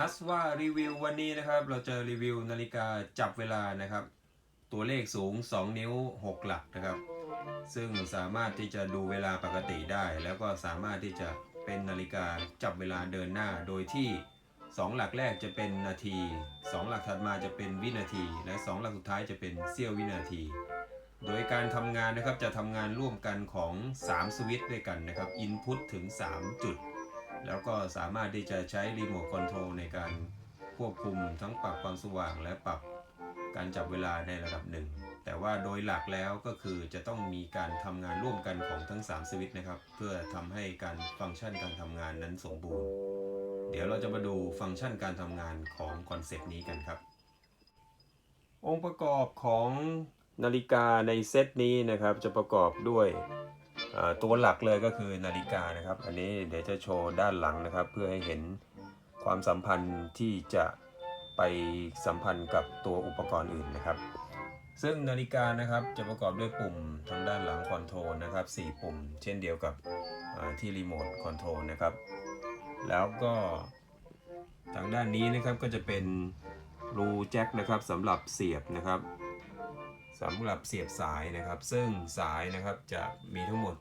อัสว่ารีวิววันนี้นะครับ เราจะรีวิวนาฬิกาจับเวลานะครับ ตัวเลขสูง 2 นิ้ว 6 หลักนะครับ ซึ่งสามารถที่จะดูเวลาปกติได้ แล้วก็สามารถที่จะเป็นนาฬิกาจับเวลาเดินหน้า โดยที่ 2 หลักแรกจะเป็นนาที 2 หลักถัดมาจะเป็นวินาที และ 2 หลักสุดท้ายจะเป็นเสี้ยววินาที โดยการทำงานนะครับจะทำงานร่วมกันของ 3 สวิตช์ด้วยกันนะครับ Input ถึง 3 จุด แล้วก็สามารถที่จะใช้รีโมทคอนโทรลในการควบคุมทั้งปรับความสว่างและปรับการจับเวลาในระดับหนึ่ง แต่ว่าโดยหลักแล้วก็คือจะต้องมีการทำงานร่วมกันของทั้ง 3 สวิตช์นะครับ เพื่อทำให้การฟังก์ชันการทำงานนั้นสมบูรณ์ เดี๋ยวเราจะมาดูฟังก์ชันการทำงานของคอนเซปต์นี้กันครับ องค์ประกอบของนาฬิกาในเซตนี้นะครับ จะประกอบด้วย ตัวหลักเลยก็คือนาฬิกานะครับ อันนี้เดี๋ยวจะโชว์ด้านหลังนะครับ เพื่อให้เห็นความสัมพันธ์ที่จะไปสัมพันธ์กับตัวอุปกรณ์อื่นนะครับ ซึ่งนาฬิกานะครับจะประกอบด้วยปุ่มทางด้านหลังคอนโทรลนะครับ4ปุ่ม เช่นเดียวกับที่รีโมทคอนโทรลนะครับ แล้วก็ทางด้านนี้นะครับก็จะเป็นรูแจ็คนะครับสำหรับเสียบนะครับ สำหรับเสียบสายนะครับ ซึ่งสายนะครับจะมีทั้งหมด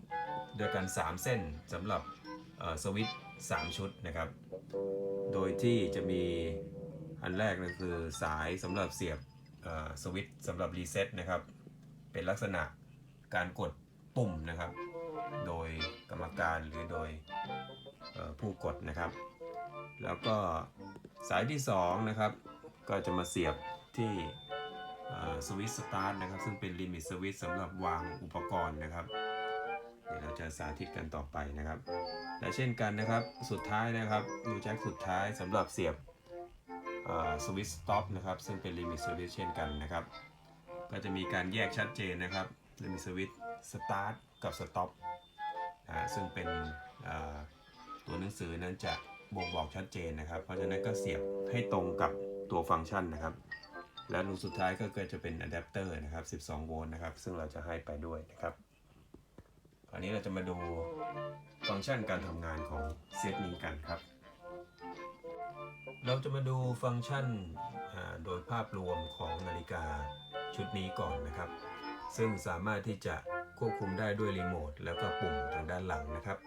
ด้วยกัน 3 เส้นสำหรับสวิตช์3ชุดนะครับ โดยที่จะมีอันแรกก็คือสายสำหรับเสียบสวิตช์สำหรับรีเซ็ตนะครับ เป็นลักษณะการกดปุ่มนะครับ โดยกรรมการหรือโดยผู้กดนะครับ แล้วก็สายที่2นะครับก็จะมาเสียบที่ สวิตสตาร์ทนะครับ ซึ่งเป็นลิมิตสวิตสำหรับวางอุปกรณ์นะครับ เดี๋ยวเราจะสาธิตกันต่อไปนะครับ และเช่นกันนะครับสุดท้ายนะครับรูแจ็คสุดท้ายสำหรับเสียบสวิตสต็อปนะครับ ซึ่งเป็นลิมิตสวิตเช่นกันนะครับ ก็จะมีการแยกชัดเจนนะครับลิมิตสวิตสตาร์ทกับสต็อปนะซึ่งเป็นตัวหนังสือนั้นจะบ่งบอกชัดเจนนะครับ เพราะฉะนั้นก็เสียบให้ตรงกับตัวฟังก์ชันนะครับ และรูสุดท้ายก็เกิดจะเป็นอะแดปเตอร์นะครับ 12 โวลต์นะครับ ซึ่งเราจะให้ไปด้วยนะครับ คราวนี้เราจะมาดูฟังก์ชันการทำงานของเซตนี้กันครับ เราจะมาดูฟังก์ชันโดยภาพรวมของนาฬิกาชุดนี้ก่อนนะครับ ซึ่งสามารถที่จะควบคุมได้ด้วยรีโมทแล้วก็ปุ่มทางด้านหลังนะครับ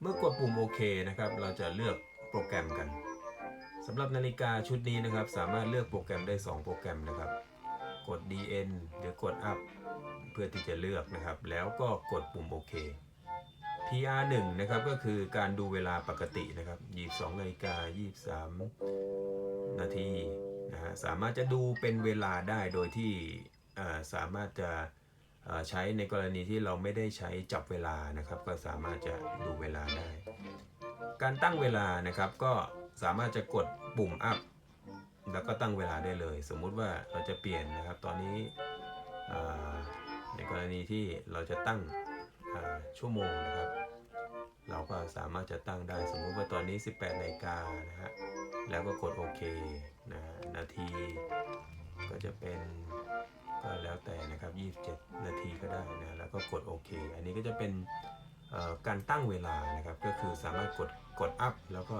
เมื่อกดปุ่มโอเคนะครับ เราจะเลือกโปรแกรมกัน สำหรับนาฬิกาชุดนี้นะครับ สามารถเลือกโปรแกรมได้ 2 โปรแกรมนะครับ กด DN หรือกด Up เพื่อที่จะเลือกนะครับ แล้วก็กดปุ่มโอเค PR 1 นะครับก็คือการดูเวลาปกตินะครับ 22นาฬิกา23 นาทีนะฮะสามารถจะดูเป็นเวลาได้โดยที่สามารถจะใช้ในกรณีที่เราไม่ได้ใช้จับเวลานะครับ ก็สามารถจะดูเวลาได้ การตั้งเวลานะครับก็ สามารถจะกดปุ่ม up แล้วก็ตั้งเวลาได้เลย สมมุติว่าเราจะเปลี่ยนนะครับ ตอนนี้ในกรณีที่เราจะตั้งชั่วโมงนะครับ เราก็สามารถจะตั้งได้ สมมุติว่าตอนนี้ 18นาฬิกานะฮะแล้วก็กดโอเคนะนาทีก็จะเป็นก็แล้วแต่นะครับ 27 นาทีก็ได้นะแล้วก็กดโอเค อันนี้ก็จะเป็นการตั้งเวลานะครับ ก็คือสามารถกดกดอัพแล้วก็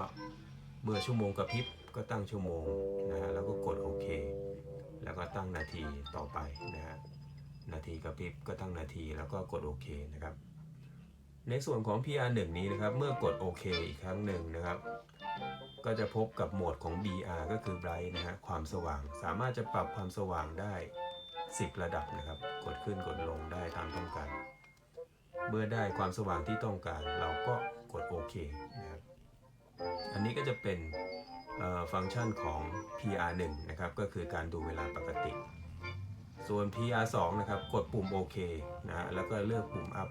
เมื่อชั่วโมงกระพริบก็ตั้งชั่วโมงนะฮะแล้วก็กดโอเค แล้วก็ตั้งนาทีต่อไปนะฮะนาทีกระพริบก็ตั้งนาทีแล้วก็กดโอเคนะครับ ในส่วนของ PR1 นี้นะครับ เมื่อกดโอเคอีกครั้งหนึ่งนะครับ ก็จะพบกับโหมดของ BR ก็คือ Bright นะฮะความสว่างสามารถจะปรับความสว่างได้ 10 ระดับนะครับ กดขึ้นกดลงได้ตามต้องการ เมื่อได้ความสว่างที่ต้องการ เราก็กดโอเคนะครับ อันนี้ก็จะเป็นฟังก์ชันของ PR1 นะครับ ก็คือการดูเวลาปกติ ส่วน PR2 นะครับ กดปุ่มโอเคนะฮะแล้วก็เลือกปุ่ม up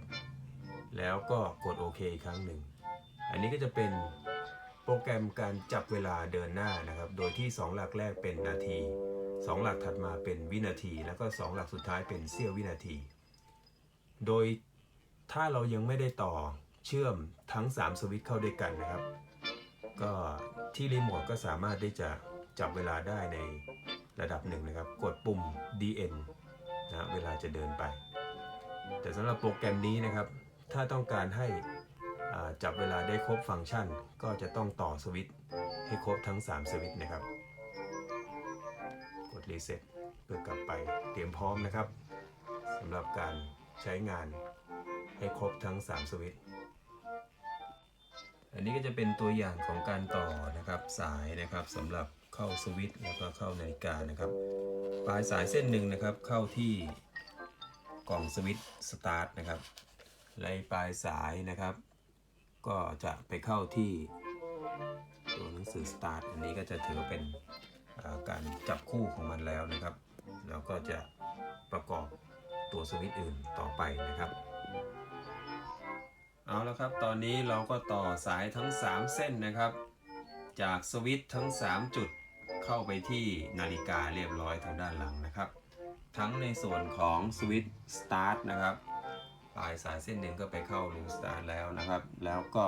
แล้วก็กดโอเคอีกครั้งหนึ่ง อันนี้ก็จะเป็นโปรแกรมการจับเวลาเดินหน้านะครับ โดยที่ 2 หลักแรกเป็นนาที 2 หลักถัดมาเป็นวินาที แล้วก็ 2 หลักสุดท้ายเป็นเสี้ยววินาที โดยถ้าเรายังไม่ได้ต่อเชื่อมทั้ง 3 สวิตช์เข้าด้วยกันนะครับ ก็ที่รีโมทก็สามารถที่จะจับเวลาได้ในระดับหนึ่งนะครับ กดปุ่ม DN นะเวลาจะเดินไป แต่สำหรับโปรแกรมนี้นะครับ ถ้าต้องการให้จับเวลาได้ครบฟังก์ชัน ก็จะต้องต่อสวิตช์ให้ครบทั้ง 3 สวิตช์นะครับ กดรีเซ็ตเพื่อกลับไปเตรียมพร้อมนะครับสำหรับการใช้งานให้ครบทั้ง 3 สวิตช์ อันนี้ก็จะเป็นตัวอย่างของการต่อนะครับสายนะครับสำหรับเข้าสวิตช์แล้วก็เข้านาฬิกานะครับ ปลายสายเส้นหนึ่งนะครับเข้าที่กล่องสวิตช์สตาร์ทนะครับและปลายสายนะครับ ก็จะไปเข้าที่ตัวหนังสือสตาร์ทอันนี้ก็จะถือเป็นการจับคู่ของมันแล้วนะครับ แล้วก็จะประกอบตัวสวิตช์อื่นต่อไปนะครับ เอาละครับ ตอนนี้เราก็ต่อสายทั้ง 3 เส้นนะครับ จากสวิตช์ทั้ง 3 จุดเข้าไปที่นาฬิกาเรียบร้อยทางด้านหลังนะครับ ทั้งในส่วนของสวิตช์สตาร์ทนะครับปลายสายเส้นหนึ่งก็ไปเข้ารูสตาร์ทแล้วนะครับ แล้วก็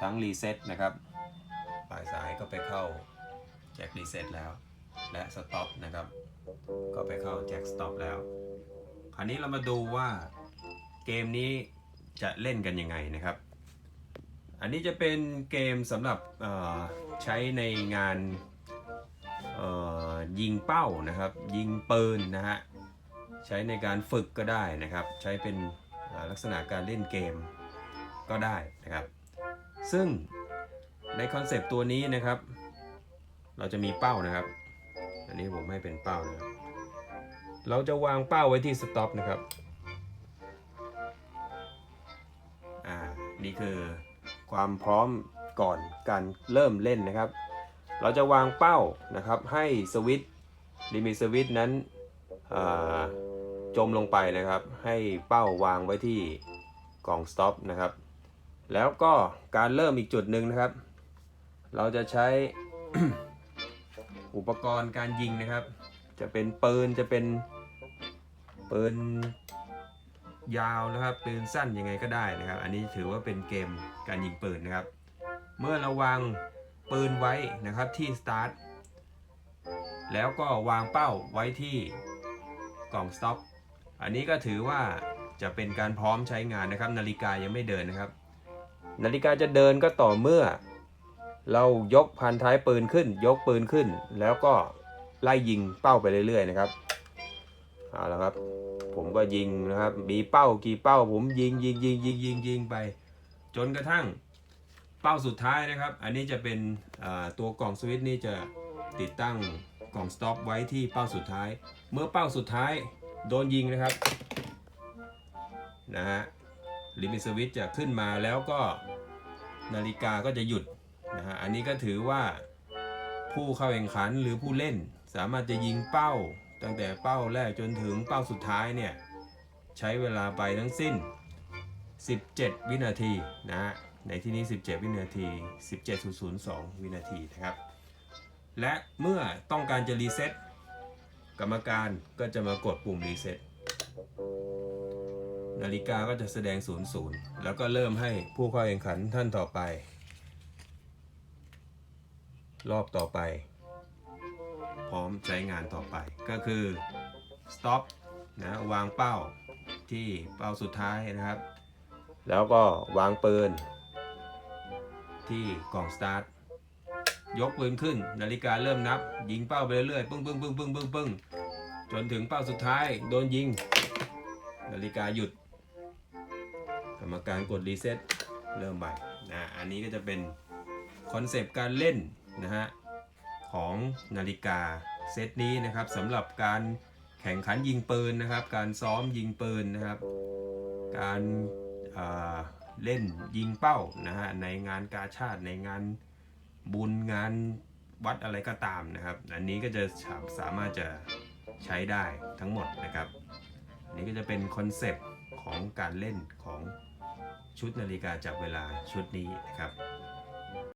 ทั้งรีเซ็ตนะครับปลายสายก็ไปเข้าแจ็ครีเซ็ตแล้ว และสต็อปนะครับ ก็ไปเข้าแจ็คสต็อปแล้ว คราวนี้เรามาดูว่าเกมนี้ จะเล่นกันยังไงนะครับ อันนี้จะเป็นเกมสำหรับใช้ในงานยิงเป้านะครับ ยิงปืนนะฮะใช้ในการฝึกก็ได้นะครับ ใช้เป็นลักษณะการเล่นเกมก็ได้นะครับ ซึ่งในคอนเซปต์ตัวนี้นะครับ เราจะมีเป้านะครับ อันนี้ผมให้เป็นเป้านะครับ เราจะวางเป้าไว้ที่สต็อปนะครับ นี่คือความพร้อมก่อนการเริ่มเล่นนะครับ เราจะวางเป้านะครับให้สวิตช์ลิมิตสวิตช์นั้นจมลงไปนะครับ ให้เป้าวางไว้ที่กล่องสต็อปนะครับ แล้วก็การเริ่มอีกจุดหนึ่งนะครับ เราจะใช้อุปกรณ์การยิงนะครับ จะเป็นปืนจะเป็นปืน ยาวนะครับปืนสั้นยังไงก็ได้นะครับ อันนี้ถือว่าเป็นเกมการยิงปืนนะครับ เมื่อเราวางปืนไว้นะครับที่สตาร์ทแล้วก็วางเป้าไว้ที่กล่องสต็อปอันนี้ก็ถือว่าจะเป็นการพร้อมใช้งานนะครับ นาฬิกายังไม่เดินนะครับ นาฬิกาจะเดินก็ต่อเมื่อ เรายกพันท้ายปืนขึ้น ยกปืนขึ้น แล้วก็ไล่ยิงเป้าไปเรื่อยๆนะครับเอาละครับ ผมก็ยิงนะครับ มีเป้ากี่เป้า ผมยิงยิงยิงยิงยิงยิงไป จนกระทั่งเป้าสุดท้ายนะครับ อันนี้จะเป็นตัวกล่องสวิตช์นี่จะติดตั้งกล่องสต็อปไว้ที่เป้าสุดท้าย เมื่อเป้าสุดท้ายโดนยิงนะครับนะฮะลิมิตสวิตช์จะขึ้นมาแล้วก็นาฬิกาก็จะหยุดนะฮะอันนี้ก็ถือว่าผู้เข้าแข่งขันหรือผู้เล่นสามารถจะยิงเป้า ตั้งแต่เป้าแรกจนถึงเป้าสุดท้ายเนี่ยใช้เวลาไปทั้งสิ้น 17 วินาทีนะฮะในที่นี้ 17 วินาที 17.02 วินาทีนะครับ และเมื่อต้องการจะรีเซ็ตกรรมการก็จะมากดปุ่มรีเซ็ตนาฬิกาก็จะแสดง 00 แล้วก็เริ่มให้ผู้เข้าแข่งขันท่านต่อไป รอบต่อไป พร้อมใช้งานต่อไป ก็คือ stop นะวางเป้าที่เป้าสุดท้ายนะครับ แล้วก็วางปืน ที่กล่อง start ยกปืนขึ้น นาฬิกาเริ่มนับ ยิงเป้าไปเรื่อยๆปึ้งปึ้งปึ้งปึ้งปึ้งปึ้งจนถึงเป้าสุดท้ายโดนยิง นาฬิกาหยุด กรรมการกดรีเซ็ตเริ่มใหม่นะอันนี้ก็จะเป็นคอนเซปต์การเล่นนะฮะ ของนาฬิกาเซตนี้นะครับสำหรับการแข่งขันยิงปืนนะครับ การซ้อมยิงปืนนะครับ การอ่าเล่นยิงเป้านะฮะในงานกาชาติในงานบุญงานวัดอะไรก็ตามนะครับ อันนี้ก็จะสามารถจะใช้ได้ทั้งหมดนะครับอันนี้ก็จะเป็นคอนเซปต์ของการเล่นของชุดนาฬิกาจับเวลาชุดนี้นะครับ